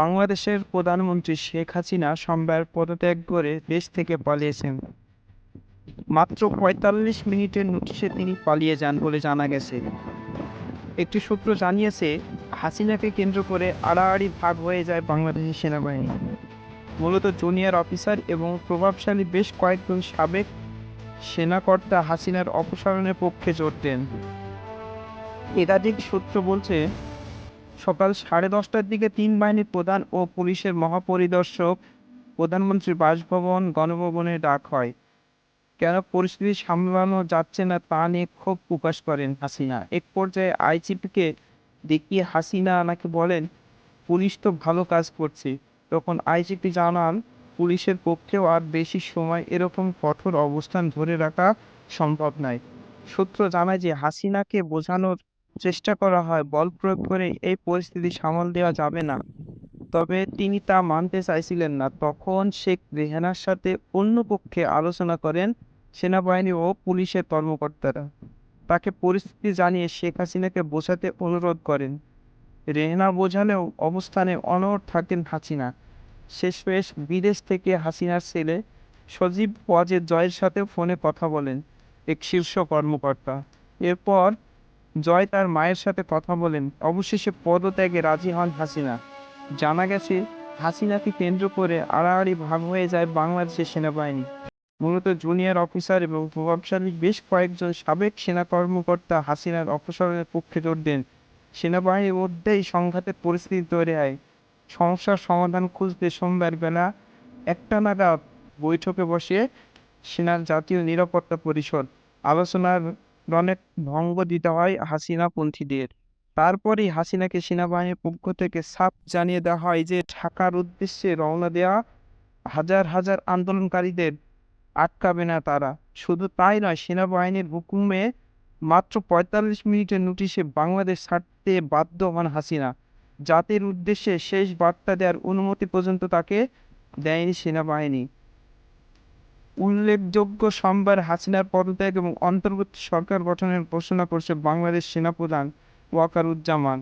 বাংলাদেশের প্রধানমন্ত্রী শেখ হাসিনা সোমবার পদত্যাগ করে দেশ থেকে পালিয়েছেন। মাত্র পঁয়তাল্লিশ মিনিটের নোটিশে তিনি পালিয়ে যান বলে জানা গেছে। একটি সূত্র জানিয়েছে, হাসিনাকে কেন্দ্র করে আড়াআড়ি ভাগ হয়ে যায় বাংলাদেশের সেনাবাহিনী। মূলত জুনিয়র অফিসার এবং প্রভাবশালী বেশ কয়েকজন সাবেক সেনাকর্তা হাসিনার অপসারণের পক্ষে জোর দেন। একাধিক সূত্র বলছে সকাল সাড়ে দশটার দিকে তিন বাহিনীর প্রধান ও পুলিশের মহাপরিদর্শক প্রধানমন্ত্রীর বাসভবন, গণভবনে ডাক হয়। কেন পরিস্থিতি সামলানো যাচ্ছে না তা নিয়ে ক্ষোভ প্রকাশ করেন হাসিনা। এক পর্যায়ে আইজিপিকে দেখিয়ে হাসিনা নাকি বলেন, পুলিশ তো ভালো কাজ করছে। তখন আইজিপি জানান, পুলিশের পক্ষেও আর বেশি সময় এরকম কঠোর অবস্থান ধরে রাখা সম্ভব নয়। সূত্র জানায় যে হাসিনাকে বোঝানোর চেষ্টা করা হয়, বল প্রয়োগ করে এই পরিস্থিতি সামাল দেওয়া যাবে না। তবে তিনি তা মানতে চাইছিলেন না। তখন শেখ রেহানার সাথে অন্য পক্ষে আলোচনা করেন সেনাবাহিনী ও পুলিশের কর্মকর্তারা। তাকে পরিস্থিতি জানিয়ে শেখ হাসিনাকে বোঝাতে অনুরোধ করেন। রেহনা বোঝালেও অবস্থানে অনড় থাকেন হাসিনা। শেষমেশ বিদেশ থেকে হাসিনার ছেলে সজীব ওয়াজেদ জয়ের সাথে ফোনে কথা বলেন এক শীর্ষ কর্মকর্তা। এরপর জয় তার মায়ের সাথে কথা বলেন। অবশেষে পদত্যাগে রাজি হন হাসিনা। জানা গেছে, হাসিনাকে কেন্দ্র করে আড়াআড়ি ভাগ হয়ে যায় বাংলাদেশের সেনাবাহিনী। মূলত জুনিয়র অফিসার এবং প্রভাবশালী বেশ কয়েকজন সাবেক সেনা কর্মকর্তা হাসিনার অপসারণের পক্ষে জোর দেন। সেনাবাহিনীর মধ্যেই সংঘাতের পরিস্থিতি তৈরি হয়। সমস্যার সমাধান খুঁজতে সোমবার বেলা একটা নাগাদ বৈঠকে বসে সেনার জাতীয় নিরাপত্তা পরিষদ আলোচনার অনেক ভঙ্গ দিতে হয় হাসিনা পন্থীদের তারপরেই হাসিনাকে সেনাবাহিনীর পক্ষ থেকে সাপ জানিয়ে দেওয়া হয় যে, ঢাকার উদ্দেশ্যে রওনা দেওয়া হাজার হাজার আন্দোলনকারীদের আটকাবে না তারা। শুধু তাই নয়, সেনাবাহিনীর হুকুমে মাত্র পঁয়তাল্লিশ মিনিটের নোটিশে বাংলাদেশ ছাড়তে বাধ্য হন হাসিনা। জাতির উদ্দেশ্যে শেষ বার্তা দেওয়ার অনুমতি পর্যন্ত তাকে দেয়নি সেনাবাহিনী। উল্লেখযোগ্য সোমবার হাসিনার পদত্যাগ এবং অন্তর্বর্তী সরকার গঠনের ঘোষণা করেছে বাংলাদেশ সেনাপ্রধান ওয়াকারুজ্জামান।